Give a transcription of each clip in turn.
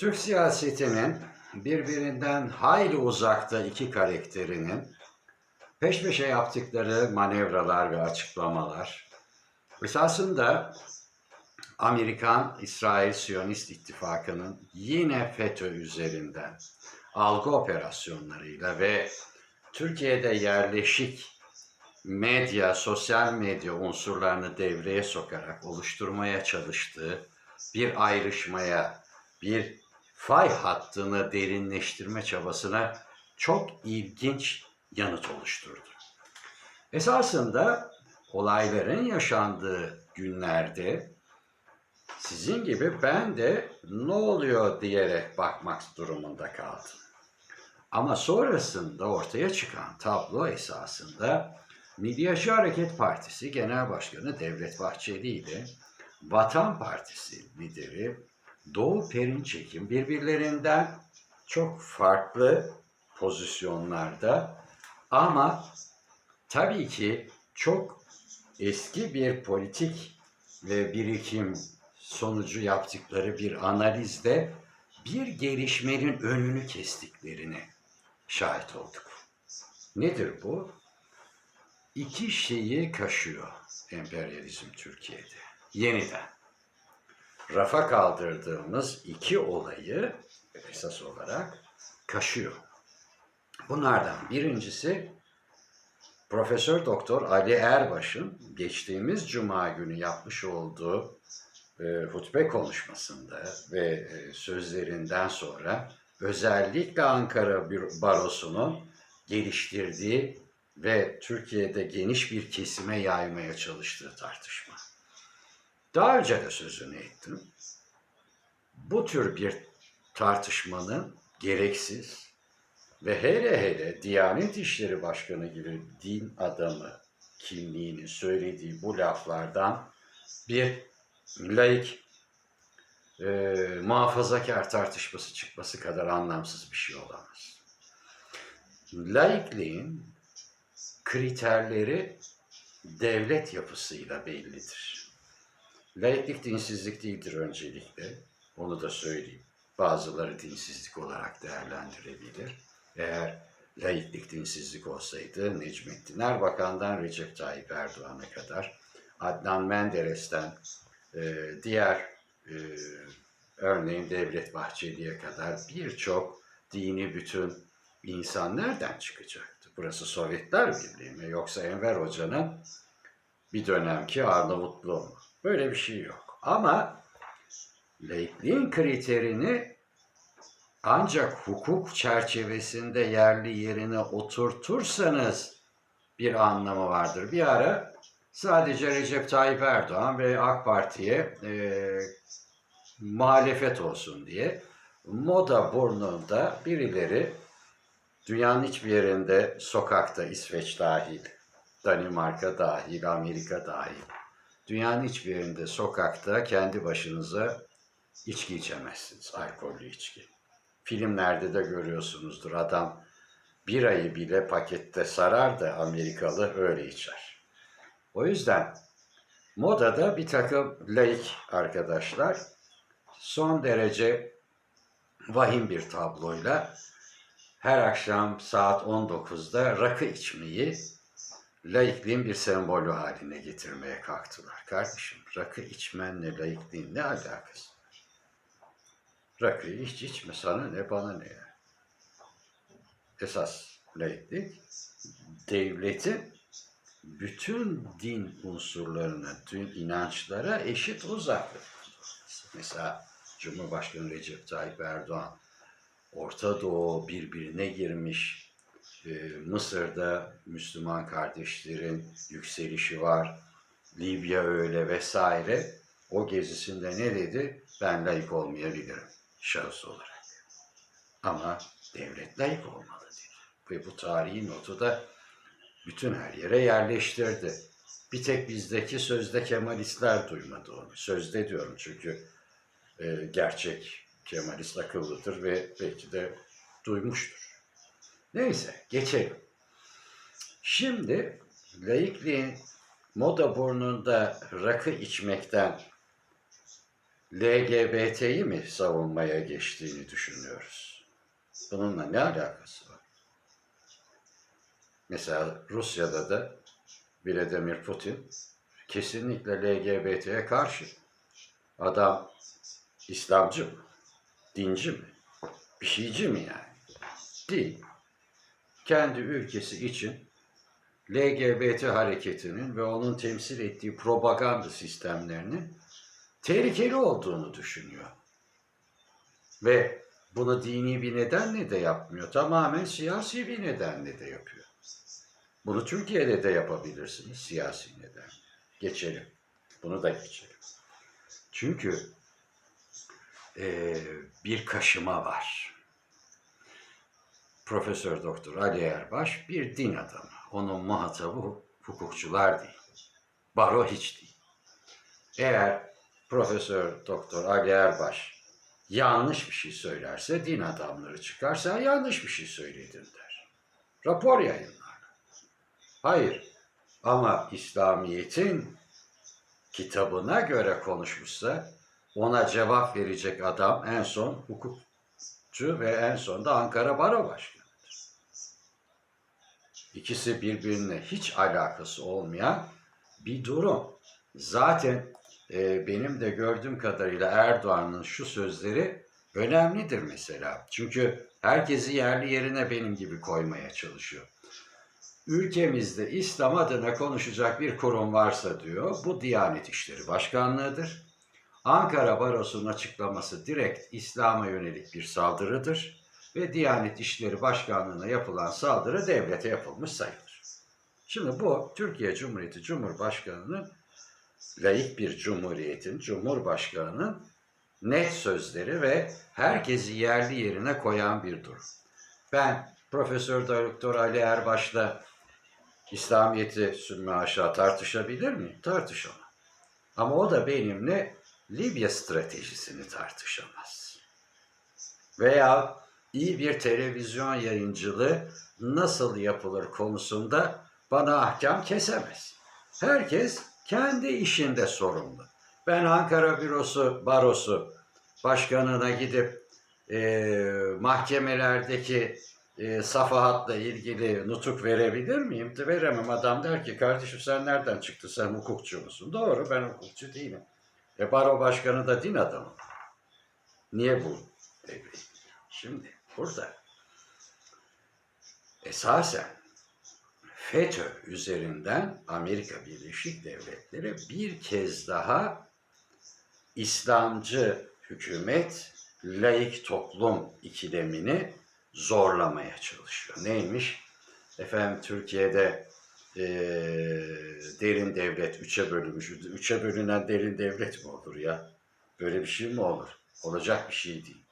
Türk siyasetinin birbirinden hayli uzakta iki karakterinin peş peşe yaptıkları manevralar ve açıklamalar esasında Amerikan-İsrail Siyonist İttifakı'nın yine FETÖ üzerinden algı operasyonlarıyla ve Türkiye'de yerleşik medya, sosyal medya unsurlarını devreye sokarak oluşturmaya çalıştığı bir ayrışmaya, bir fay hattını derinleştirme çabasına çok ilginç yanıt oluşturdu. Esasında olayların yaşandığı günlerde sizin gibi ben de ne oluyor diyerek bakmak durumunda kaldım. Ama sonrasında ortaya çıkan tablo esasında Milliyetçi Hareket Partisi Genel Başkanı Devlet Bahçeli ile Vatan Partisi lideri Doğu Perinçek'in birbirlerinden çok farklı pozisyonlarda ama tabii ki çok eski bir politik ve birikim sonucu yaptıkları bir analizde bir gelişmenin önünü kestiklerine şahit olduk. Nedir bu? İki şeyi kaşıyor emperyalizm Türkiye'de. Yeniden. Rafa kaldırdığımız iki olayı esas olarak kaşıyor. Bunlardan birincisi Profesör Doktor Ali Erbaş'ın geçtiğimiz cuma günü yapmış olduğu e, hutbe konuşmasında ve e, sözlerinden sonra özellikle Ankara Barosu'nun geliştirdiği ve Türkiye'de geniş bir kesime yaymaya çalıştığı tartışma. Daha önce de sözünü ettim. Bu tür bir tartışmanın gereksiz ve hele hele Diyanet İşleri Başkanı gibi din adamı kimliğini söylediği bu laflardan bir laik e, muhafazakar tartışması çıkması kadar anlamsız bir şey olamaz. Laikliğin kriterleri devlet yapısıyla bellidir. Laiklik dinsizlik değildir öncelikle. Onu da söyleyeyim. Bazıları dinsizlik olarak değerlendirebilir. Eğer laiklik dinsizlik olsaydı Necmettin Erbakan'dan Recep Tayyip Erdoğan'a kadar Adnan Menderes'ten e, diğer e, örneğin Devlet Bahçeli'ye kadar birçok dini bütün insan nereden çıkacaktı? Burası Sovyetler Birliği mi yoksa Enver Hoca'nın bir dönemki Arnavutluğu mu? Böyle bir şey yok. Ama laikliğin kriterini ancak hukuk çerçevesinde yerli yerine oturtursanız bir anlamı vardır. Bir ara sadece Recep Tayyip Erdoğan ve AK Parti'ye e, muhalefet olsun diye moda burnunda birileri dünyanın hiçbir yerinde sokakta İsveç dahil, Danimarka dahil, Amerika dahil dünyanın hiçbir yerinde sokakta kendi başınıza içki içemezsiniz, alkollü içki. Filmlerde de görüyorsunuzdur adam bir ayı bile pakette sarar da Amerikalı öyle içer. O yüzden modada bir takım laik arkadaşlar son derece vahim bir tabloyla her akşam saat 19'da rakı içmeyi laikliğin bir sembolü haline getirmeye kalktılar. Kardeşim rakı içmenle laikliğin ne alakası var? Rakıyı hiç içme sana ne bana ne ya. Esas laiklik devletin bütün din unsurlarına, tüm inançlara eşit uzaklık. Mesela Cumhurbaşkanı Recep Tayyip Erdoğan Orta Doğu birbirine girmiş. Ee, Mısır'da Müslüman kardeşlerin yükselişi var. Libya öyle vesaire. O gezisinde ne dedi? Ben layık olmayabilirim şahıs olarak. Ama devlet layık olmalı dedi. Ve bu tarihi notu da bütün her yere yerleştirdi. Bir tek bizdeki sözde Kemalistler duymadı onu. Sözde diyorum çünkü e, gerçek Kemalist akıllıdır ve belki de duymuştur. Neyse geçelim. Şimdi laikliğin moda burnunda rakı içmekten LGBT'yi mi savunmaya geçtiğini düşünüyoruz? Bununla ne alakası var? Mesela Rusya'da da Vladimir Putin kesinlikle LGBT'ye karşı. Adam İslamcı mı? Dinci mi? Bir şeyci mi yani? Değil. Kendi ülkesi için LGBT hareketinin ve onun temsil ettiği propaganda sistemlerinin tehlikeli olduğunu düşünüyor. Ve bunu dini bir nedenle de yapmıyor. Tamamen siyasi bir nedenle de yapıyor. Bunu Türkiye'de de yapabilirsiniz siyasi nedenle. Geçelim. Bunu da geçelim. Çünkü eee, bir kaşıma var. Profesör Doktor Ali Erbaş bir din adamı. Onun muhatabı hukukçular değil. Baro hiç değil. Eğer Profesör Doktor Ali Erbaş yanlış bir şey söylerse din adamları çıkarsa yanlış bir şey söyledin der. Rapor yayınlar. Hayır. Ama İslamiyet'in kitabına göre konuşmuşsa ona cevap verecek adam en son hukukçu ve en son da Ankara Baro Başkanı'dır. İkisi birbirine hiç alakası olmayan bir durum. Zaten e, benim de gördüğüm kadarıyla Erdoğan'ın şu sözleri önemlidir mesela. Çünkü herkesi yerli yerine benim gibi koymaya çalışıyor. Ülkemizde İslam adına konuşacak bir kurum varsa diyor, bu Diyanet İşleri Başkanlığı'dır. Ankara Barosu'nun açıklaması direkt İslam'a yönelik bir saldırıdır ve Diyanet İşleri Başkanlığı'na yapılan saldırı devlete yapılmış sayılır. Şimdi bu Türkiye Cumhuriyeti Cumhurbaşkanı'nın laik bir cumhuriyetin, cumhurbaşkanının net sözleri ve herkesi yerli yerine koyan bir durum. Ben Profesör Doktor Ali Erbaş'la İslamiyet'i sünme aşağı tartışabilir miyim? Tartışamam. Ama o da benimle Libya stratejisini tartışamaz. Veya iyi bir televizyon yayıncılığı nasıl yapılır konusunda bana ahkam kesemez. Herkes kendi işinde sorumlu. Ben Ankara Bürosu, Barosu başkanına gidip e, mahkemelerdeki e, safahatla ilgili nutuk verebilir miyim? De veremem. Adam der ki kardeşim sen nereden çıktı sen hukukçu musun? Doğru ben hukukçu değilim. E baro başkanı da din adamı. Niye bu devreye Şimdi burada esasen FETÖ üzerinden Amerika Birleşik Devletleri bir kez daha İslamcı hükümet, laik toplum ikilemini zorlamaya çalışıyor. Neymiş? Efendim Türkiye'de eee, derin devlet üçe bölünmüş. Üçe bölünen derin devlet mi olur ya? Böyle bir şey mi olur? Olacak bir şey değil.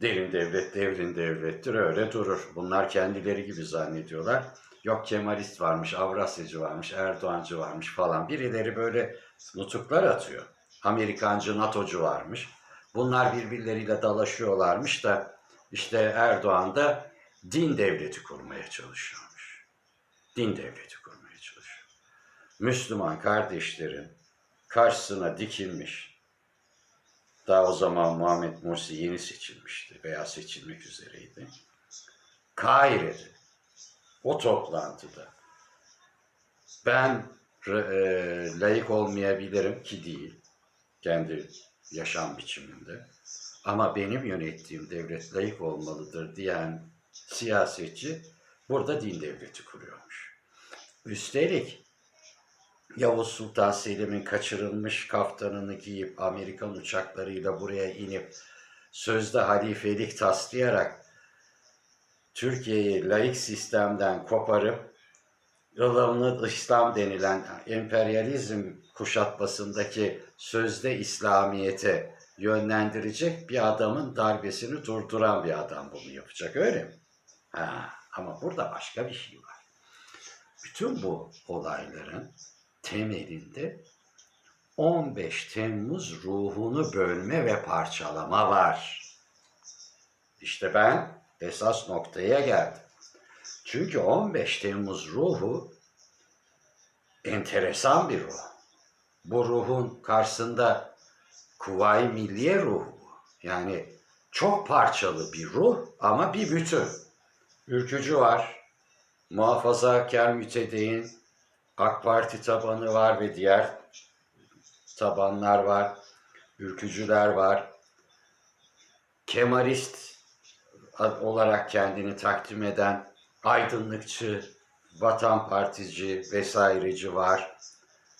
Derin devlet devrin devlettir öyle durur. Bunlar kendileri gibi zannediyorlar. Yok Kemalist varmış, Avrasyacı varmış, Erdoğancı varmış falan. Birileri böyle nutuklar atıyor. Amerikancı, NATO'cu varmış. Bunlar birbirleriyle dalaşıyorlarmış da işte Erdoğan da din devleti kurmaya çalışıyormuş. Din devleti kurmaya çalışıyor. Müslüman kardeşlerin karşısına dikilmiş. Daha o zaman Muhammed Mursi yeni seçilmişti veya seçilmek üzereydi. Kahire'de o toplantıda ben e, layık olmayabilirim ki değil kendi yaşam biçiminde ama benim yönettiğim devlet layık olmalıdır diyen siyasetçi burada din devleti kuruyormuş. Üstelik Yavuz Sultan Selim'in kaçırılmış kaftanını giyip Amerikan uçaklarıyla buraya inip sözde halifelik taslayarak Türkiye'yi laik sistemden koparıp ılımlı İslam denilen emperyalizm kuşatmasındaki sözde İslamiyete yönlendirecek bir adamın darbesini durduran bir adam bunu yapacak öyle mi? Ha, ama burada başka bir şey var. Bütün bu olayların temelinde 15 Temmuz ruhunu bölme ve parçalama var. İşte ben esas noktaya geldim. Çünkü 15 Temmuz ruhu enteresan bir ruh. Bu ruhun karşısında Kuvayi Milliye ruhu. Yani çok parçalı bir ruh ama bir bütün. Ülkücü var, muhafazakar mütedeyin, AK Parti tabanı var ve diğer tabanlar var, ülkücüler var, Kemalist olarak kendini takdim eden aydınlıkçı, vatan partici vesaireci var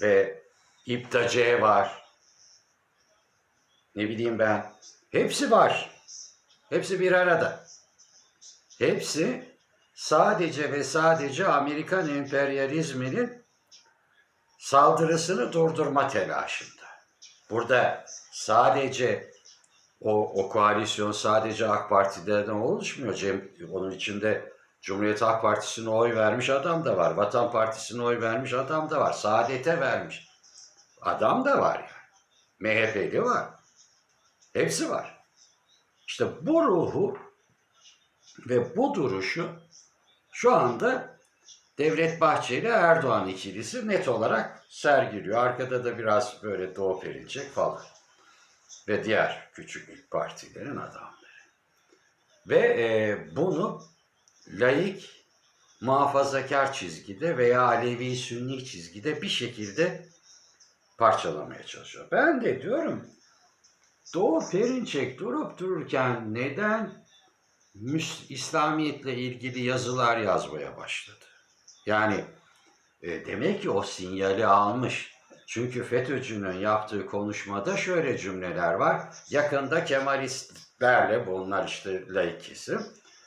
ve İptace var. Ne bileyim ben. Hepsi var. Hepsi bir arada. Hepsi sadece ve sadece Amerikan emperyalizminin saldırısını durdurma telaşında. Burada sadece o, o koalisyon sadece AK Parti'den oluşmuyor. Cem, onun içinde Cumhuriyet Halk Partisi'ne oy vermiş adam da var. Vatan Partisi'ne oy vermiş adam da var. Saadet'e vermiş. Adam da var yani. MHP'li var. Hepsi var. İşte bu ruhu ve bu duruşu şu anda Devlet Bahçeli Erdoğan ikilisi net olarak sergiliyor. Arkada da biraz böyle Doğu Perinçek falan. Ve diğer küçük partilerin adamları. Ve e, bunu laik, muhafazakar çizgide veya Alevi Sünni çizgide bir şekilde parçalamaya çalışıyor. Ben de diyorum Doğu Perinçek durup dururken neden Müs İslamiyetle ilgili yazılar yazmaya başladı? Yani e, demek ki o sinyali almış. Çünkü FETÖ'cünün yaptığı konuşmada şöyle cümleler var. Yakında Kemalistlerle, bunlar işte laik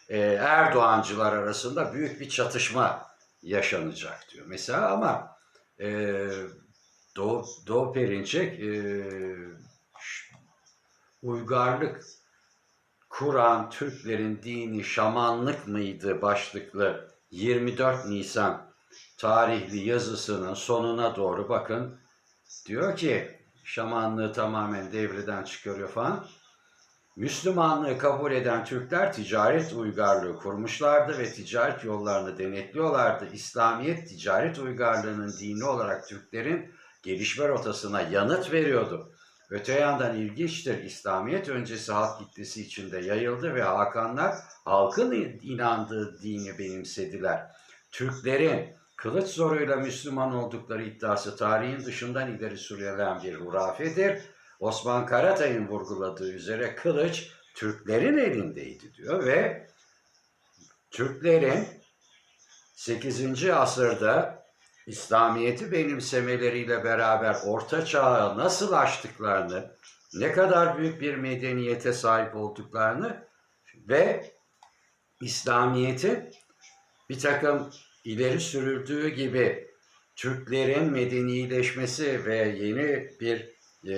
e, Erdoğancılar arasında büyük bir çatışma yaşanacak diyor. Mesela ama e, Doğu, Doğu Perinçek e, uygarlık, Kur'an, Türklerin dini şamanlık mıydı başlıklı 24 Nisan tarihli yazısının sonuna doğru bakın. Diyor ki şamanlığı tamamen devreden çıkarıyor falan. Müslümanlığı kabul eden Türkler ticaret uygarlığı kurmuşlardı ve ticaret yollarını denetliyorlardı. İslamiyet ticaret uygarlığının dini olarak Türklerin gelişme rotasına yanıt veriyordu. Öte yandan ilginçtir, İslamiyet öncesi halk kitlesi içinde yayıldı ve Hakanlar halkın inandığı dini benimsediler. Türklerin kılıç zoruyla Müslüman oldukları iddiası tarihin dışından ileri sürülen bir hurafedir. Osman Karatay'ın vurguladığı üzere kılıç Türklerin elindeydi diyor ve Türklerin 8. asırda İslamiyet'i benimsemeleriyle beraber orta çağı nasıl aştıklarını, ne kadar büyük bir medeniyete sahip olduklarını ve İslamiyet'in bir takım ileri sürüldüğü gibi Türklerin medenileşmesi ve yeni bir e,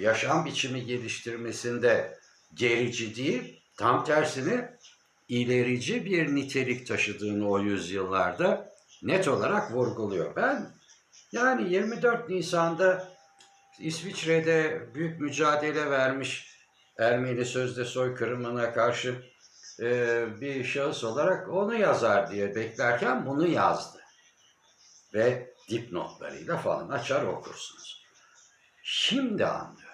yaşam biçimi geliştirmesinde gerici değil, tam tersine ilerici bir nitelik taşıdığını o yüzyıllarda net olarak vurguluyor. Ben yani 24 Nisan'da İsviçre'de büyük mücadele vermiş Ermeni sözde soykırımına karşı e, bir şahıs olarak onu yazar diye beklerken bunu yazdı. Ve dipnotlarıyla falan açar okursunuz. Şimdi anlıyorum.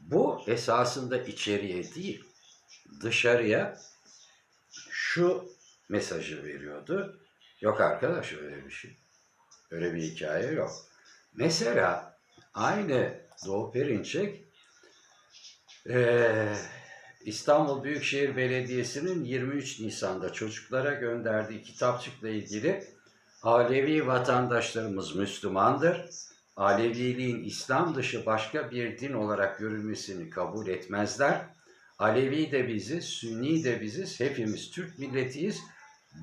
Bu esasında içeriye değil, dışarıya şu mesajı veriyordu. Yok arkadaş öyle bir şey. Öyle bir hikaye yok. Mesela aynı Doğu Perinçek ee, İstanbul Büyükşehir Belediyesi'nin 23 Nisan'da çocuklara gönderdiği kitapçıkla ilgili Alevi vatandaşlarımız Müslümandır. Aleviliğin İslam dışı başka bir din olarak görülmesini kabul etmezler. Alevi de biziz, Sünni de biziz, hepimiz Türk milletiyiz.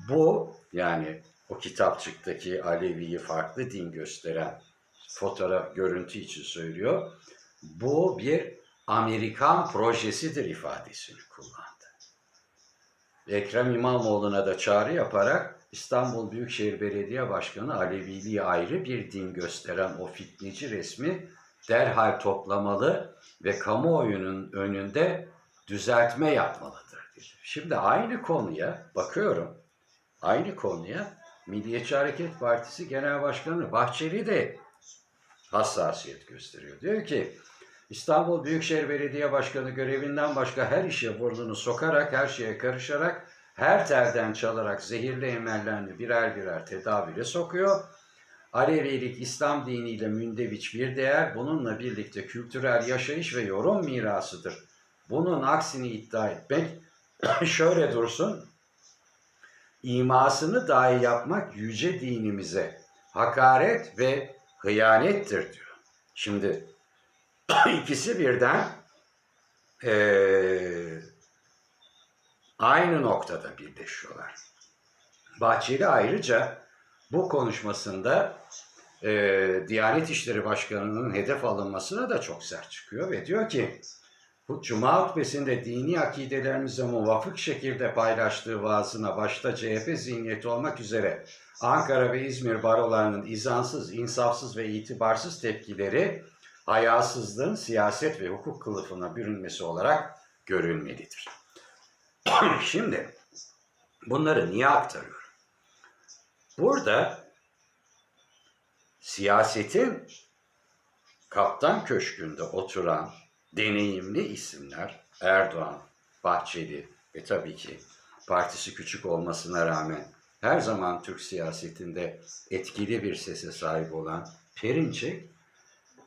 Bu yani o kitapçıktaki Alevi'yi farklı din gösteren fotoğraf görüntü için söylüyor. Bu bir Amerikan projesidir ifadesini kullandı. Ekrem İmamoğlu'na da çağrı yaparak İstanbul Büyükşehir Belediye Başkanı Aleviliği ayrı bir din gösteren o fitneci resmi derhal toplamalı ve kamuoyunun önünde düzeltme yapmalıdır dedi. Şimdi aynı konuya bakıyorum. Aynı konuya Milliyetçi Hareket Partisi Genel Başkanı Bahçeli de hassasiyet gösteriyor. Diyor ki İstanbul Büyükşehir Belediye Başkanı görevinden başka her işe burnunu sokarak, her şeye karışarak, her telden çalarak zehirli emellerini birer birer tedavüle sokuyor. Alevilik İslam diniyle mündeviç bir değer, bununla birlikte kültürel yaşayış ve yorum mirasıdır. Bunun aksini iddia etmek şöyle dursun, imasını dahi yapmak yüce dinimize hakaret ve hıyanettir diyor. Şimdi ikisi birden eee, aynı noktada birleşiyorlar. Bahçeli ayrıca bu konuşmasında eee Diyanet İşleri Başkanı'nın hedef alınmasına da çok sert çıkıyor ve diyor ki bu Cuma hutbesinde dini akidelerimize muvafık şekilde paylaştığı vaazına başta CHP zihniyeti olmak üzere Ankara ve İzmir barolarının izansız, insafsız ve itibarsız tepkileri hayasızlığın siyaset ve hukuk kılıfına bürünmesi olarak görülmelidir. Şimdi bunları niye aktarıyorum? Burada siyasetin kaptan köşkünde oturan deneyimli isimler Erdoğan, Bahçeli ve tabii ki partisi küçük olmasına rağmen her zaman Türk siyasetinde etkili bir sese sahip olan Perinçek,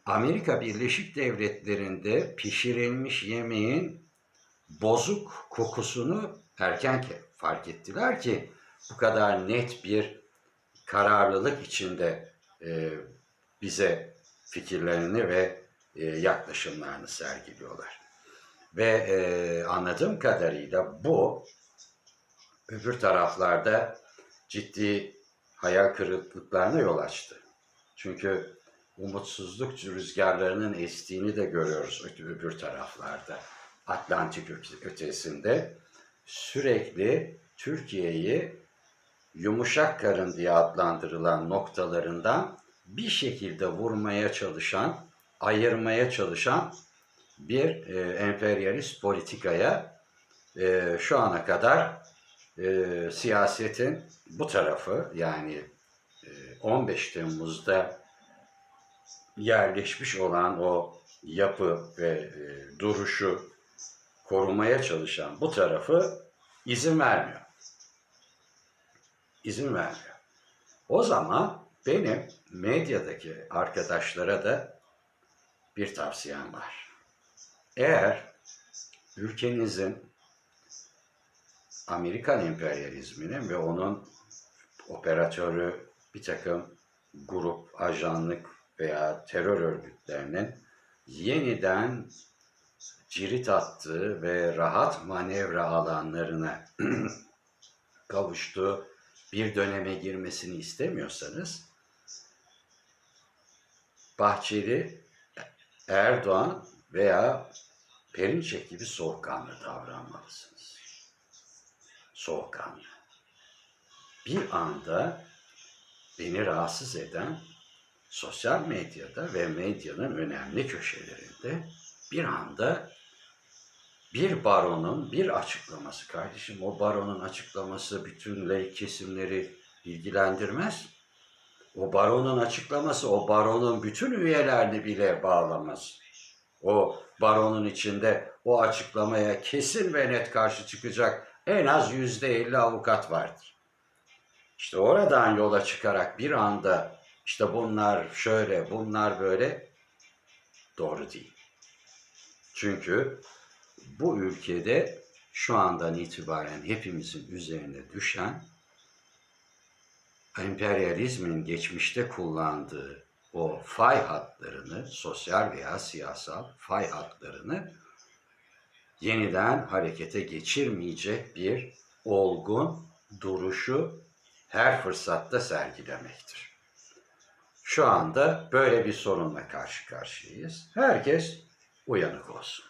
Amerika Birleşik Devletleri'nde pişirilmiş yemeğin bozuk kokusunu erken ke- fark ettiler ki bu kadar net bir kararlılık içinde e, bize fikirlerini ve e, yaklaşımlarını sergiliyorlar. Ve e, anladığım kadarıyla bu öbür taraflarda ciddi hayal kırıklıklarına yol açtı. Çünkü umutsuzluk rüzgarlarının estiğini de görüyoruz öbür taraflarda. Atlantik öte- ötesinde sürekli Türkiye'yi yumuşak karın diye adlandırılan noktalarından bir şekilde vurmaya çalışan, ayırmaya çalışan bir e, emperyalist politikaya e, şu ana kadar e, siyasetin bu tarafı yani e, 15 Temmuz'da yerleşmiş olan o yapı ve e, duruşu korumaya çalışan bu tarafı izin vermiyor. İzin vermiyor. O zaman benim medyadaki arkadaşlara da bir tavsiyem var. Eğer ülkenizin Amerikan emperyalizminin ve onun operatörü bir takım grup, ajanlık veya terör örgütlerinin yeniden cirit attığı ve rahat manevra alanlarına kavuştuğu bir döneme girmesini istemiyorsanız Bahçeli, Erdoğan veya Perinçek gibi soğukkanlı davranmalısınız. Soğukkanlı. Bir anda beni rahatsız eden sosyal medyada ve medyanın önemli köşelerinde bir anda bir baronun bir açıklaması kardeşim o baronun açıklaması bütün laik kesimleri ilgilendirmez. O baronun açıklaması o baronun bütün üyelerini bile bağlamaz. O baronun içinde o açıklamaya kesin ve net karşı çıkacak en az yüzde elli avukat vardır. İşte oradan yola çıkarak bir anda işte bunlar şöyle, bunlar böyle doğru değil. Çünkü bu ülkede şu andan itibaren hepimizin üzerine düşen emperyalizmin geçmişte kullandığı o fay hatlarını, sosyal veya siyasal fay hatlarını yeniden harekete geçirmeyecek bir olgun duruşu her fırsatta sergilemektir. Şu anda böyle bir sorunla karşı karşıyayız. Herkes uyanık olsun.